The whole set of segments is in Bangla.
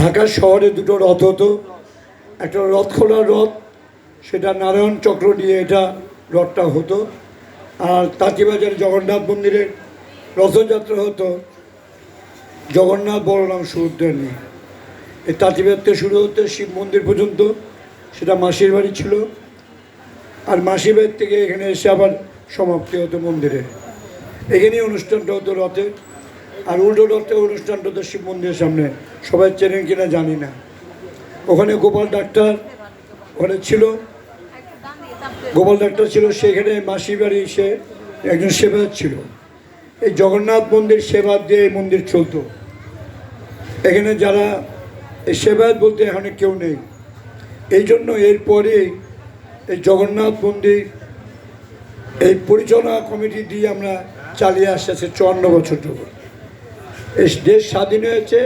ঢাকা শহরে দুটো রথ হতো। একটা রথ খোলার রথ, সেটা নারায়ণ চক্র নিয়ে এটা রথটা হতো। আর তাঁতিবাজার জগন্নাথ মন্দিরের রথযাত্রা হতো জগন্নাথ বলরাম সমুদ্রের নিয়ে। এই তাঁতিবাজার থেকে শুরু হতে শিব মন্দির পর্যন্ত, সেটা মাসির বাড়ি ছিল। আর মাসির বাড়ি থেকে এখানে এসে আবার সমাপ্তি হতো মন্দিরে। এখানেই অনুষ্ঠানটা হতো রথে আর উল্টো রথে অনুষ্ঠানটা হতো শিব মন্দিরের সামনে। সবাই চেনেন কিনা জানি না। ওখানে গোপাল ডাক্তার ওখানে ছিল। গোপাল ডাক্তার ছিল, সেখানে মাসির বাড়ি সে একজন সেবায়ত ছিল। এই জগন্নাথ মন্দির সেবা দিয়ে এই মন্দির চলতো। এখানে যারা এই সেবায়ত বলতে এখানে কেউ নেই। এই জন্য এরপরে এই জগন্নাথ মন্দির এই পরিচালনা কমিটি দিয়ে আমরা চালিয়ে আসতেছে চুয়ান্ন বছর ধরে দেশ স্বাধীন হয়েছে,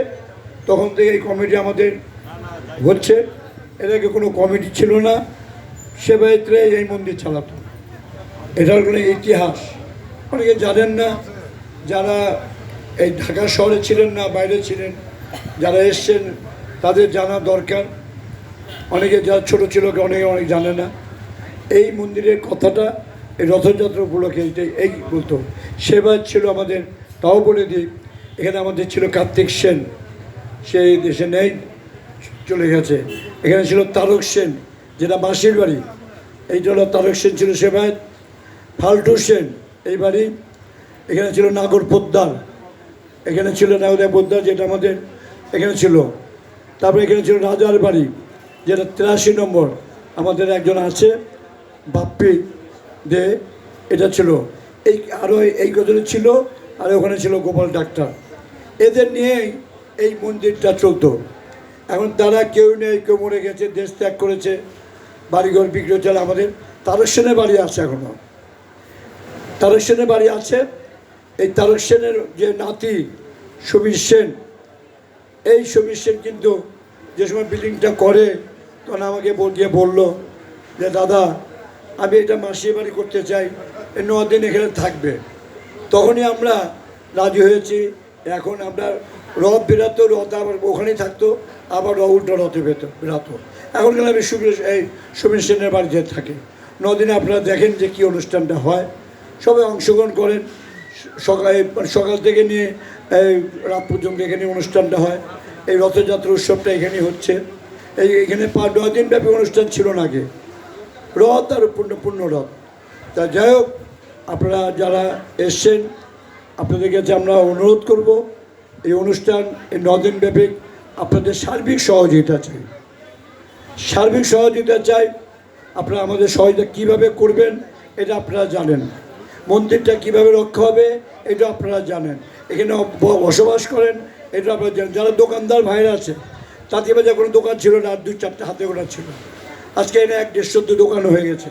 তখন থেকে এই কমিটি আমাদের হচ্ছে। এর আগে কোনো কমিটি ছিল না, সে সেবায়তরে এই মন্দির চালাতো। এটার কোনো ইতিহাস। অনেকে জানেন না, যারা এই ঢাকা শহরে ছিলেন না, বাইরে ছিলেন, যারা এসছেন, তাদের জানা দরকার। অনেকে যারা ছোটো ছিল, অনেকে অনেক জানে না। এই মন্দিরের কথাটা, এই রথযাত্রা উপলক্ষে এই বলতো। সেবার ছিল আমাদের তাও বলে দিই এখানে আমাদের ছিল কার্তিক সেন, সেই দেশে নেই, চলে গেছে। এখানে ছিল তারক সেন, যেটা মাসির বাড়ি। এইটা হলো তারক সেন ছিল সেবায়ত ফাল্টু সেন, এই বাড়ি। এখানে ছিল নাগর পোদ্দার। এখানে ছিল নাগর পোদ্দার, যেটা আমাদের এখানে ছিল। তারপরে এখানে ছিল রাজার বাড়ি, যেটা তিরাশি নম্বর। আমাদের একজন আছে, বাপ্পি দে, এটা ছিল। এই আরও এই গজলে ছিল, আর ওখানে ছিল গোপাল ডাক্তার। এদের নিয়েই এই মন্দিরটা চলতো। এখন তারা কেউ নেই, কেউ মরে গেছে, দেশ ত্যাগ করেছে, বাড়িঘর বিক্রি চলে আমাদের। তারক সেনের বাড়ি আছে এখনও তারক সেনের বাড়ি আছে। এই তারক সেনের যে নাতি সমীর সেন, এই সমীর সেন কিন্তু যে সময় বিল্ডিংটা করে, তখন আমাকে গিয়ে বলল যে, দাদা, আমি এটা মাসির বাড়ি করতে চাই ন দিন এখানে থাকবে। তখনই আমরা রাজি হয়েছি। এখন আমরা রথ বেরাতো, রথ আবার ওখানেই থাকতো, আবার উল্টো রথে পেত বেরাতো। এখন কিন্তু আমি সুবীর, এই সমীর সেনের বাড়িতে থাকি। নদিনে আপনারা দেখেন যে কী অনুষ্ঠানটা হয়। সবাই অংশগ্রহণ করেন। সকালে সকাল থেকে নিয়ে, এই রাত পর্যন্ত এখানে অনুষ্ঠানটা হয়। এই রথযাত্রা উৎসবটা এখানেই হচ্ছে। এই এখানে পাঁচ নয় দিন ব্যাপী অনুষ্ঠান ছিল না আগে। রথ আর পূর্ণ পূর্ণ রথ। তা যাই হোক, আপনারা যারা এসছেন আপনাদের কাছে আমরা অনুরোধ করব, এই অনুষ্ঠান, এই নদিন ব্যাপী আপনাদের সার্বিক সহযোগিতা চাই। সার্বিক সহযোগিতা চাই, আপনারা আমাদের সহযোগিতা কীভাবে করবেন, এটা আপনারা জানেন। মন্দিরটা কীভাবে রক্ষা হবে, এটা আপনারা জানেন। এখানে বসবাস করেন, এটা আপনারা জানেন। যারা দোকানদার ভাইরা আছে তাতে বাজার কোনো দোকান ছিল না, আর দুই চারটে হাতে গোনা ছিল। আজকে এনে এক দেড়শো তো দোকান হয়ে গেছে।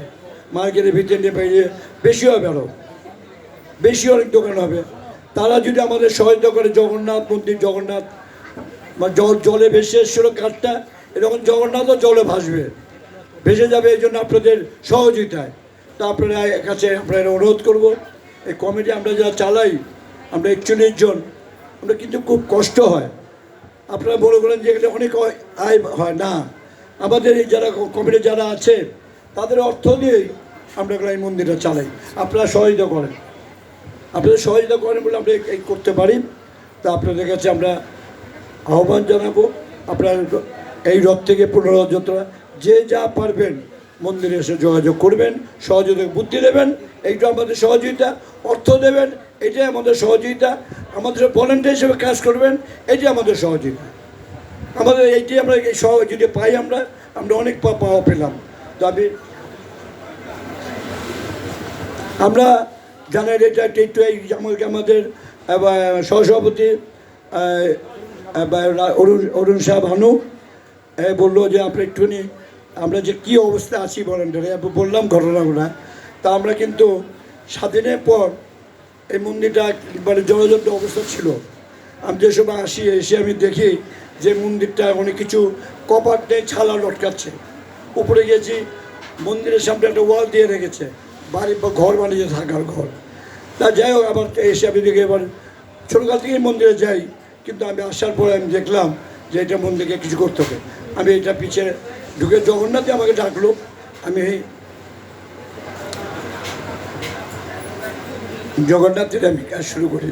মার্কেটের ভিতরে নিয়ে বেশি হবে আরও বেশি অনেক দোকান হবে। তারা যদি আমাদের সহায়তা করে, জগন্নাথ মন্দির, জগন্নাথ বা জল, জলে ভেসে এসেছিল কাঠটা, এরকম জগন্নাথও জলে ভাসবে, ভেসে যাবে এই জন্য আপনাদের সহযোগিতায়। তা আপনারা কাছে আপনারা অনুরোধ করব, এই কমিটি আমরা যারা চালাই, আমরা একচল্লিশ জন, আমরা কিন্তু খুব কষ্ট হয়। আপনারা বলে বলেন যে এখানে অনেক আয় হয়, না। আমাদের এই যারা কমিটি যারা আছে, তাদের অর্থ দিয়েই আমরা এই মন্দিরটা চালাই। আপনারা সহযোগিতা করেন। আপনাদের সহযোগিতা করেন বলে আমরা এই করতে পারি। তা আপনাদের কাছে আমরা আহ্বান জানাব। আপনার এই রথ থেকে পুনরযাত্রা যে যা পারবেন মন্দিরে এসে যোগাযোগ করবেন, সহযোগিতা বুদ্ধি দেবেন, এইটা আমাদের সহযোগিতা, অর্থ দেবেন, এটাই আমাদের সহযোগিতা। আমাদের ভলেন্টিয়ার হিসেবে কাজ করবেন, এটাই আমাদের সহযোগিতা। আমাদের এইটি আমরা এই সহ যদি পাই আমরা আমরা অনেক পাওয়া পেলাম। তো আমি আমরা একটু এই আমাকে আমাদের সহসভাপতি অরুণ অরুণ সাহেব এ বলল যে আপনি একটুখানি, আমরা যে কী অবস্থা আছি ভলেন্টারে বললাম ঘটনাগুলো তা আমরা কিন্তু স্বাধীনের পর এই মন্দিরটা মানে জলজন্ত অবস্থা ছিল। আমি যে সময় আসি, এসে আমি দেখি যে মন্দিরটা অনেক কিছু কপার নেই ছালা লটকাচ্ছে। উপরে গেছি মন্দিরের সামনে একটা ওয়াল দিয়ে রেখেছে। বাড়ি ঘর বানিয়ে থাকার ঘর। তা যাই হোক আবার এসে আমি দেখি এবার ছোটোকাল থেকেই মন্দিরে যাই কিন্তু আমি আসার পরে আমি দেখলাম যে এটা মন থেকে কিছু করতে হবে। আমি এটা পিছিয়ে ঢুকে জগন্নাথে আমাকে ডাকলো আমি জগন্নাথের আমি কাজ শুরু করি।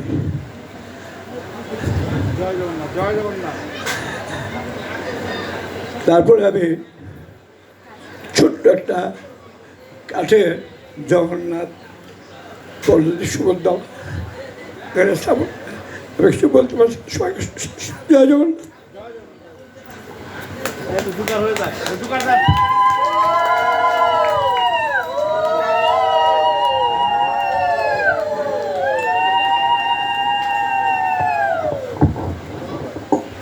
তারপরে আমি ছোট্ট একটা কাঠে জগন্নাথ পল্লী সুভদ্রাম এখানে স্থাপন আমি কিছু বলতে পারছি না। সবাইকে জয় জগন্নাথ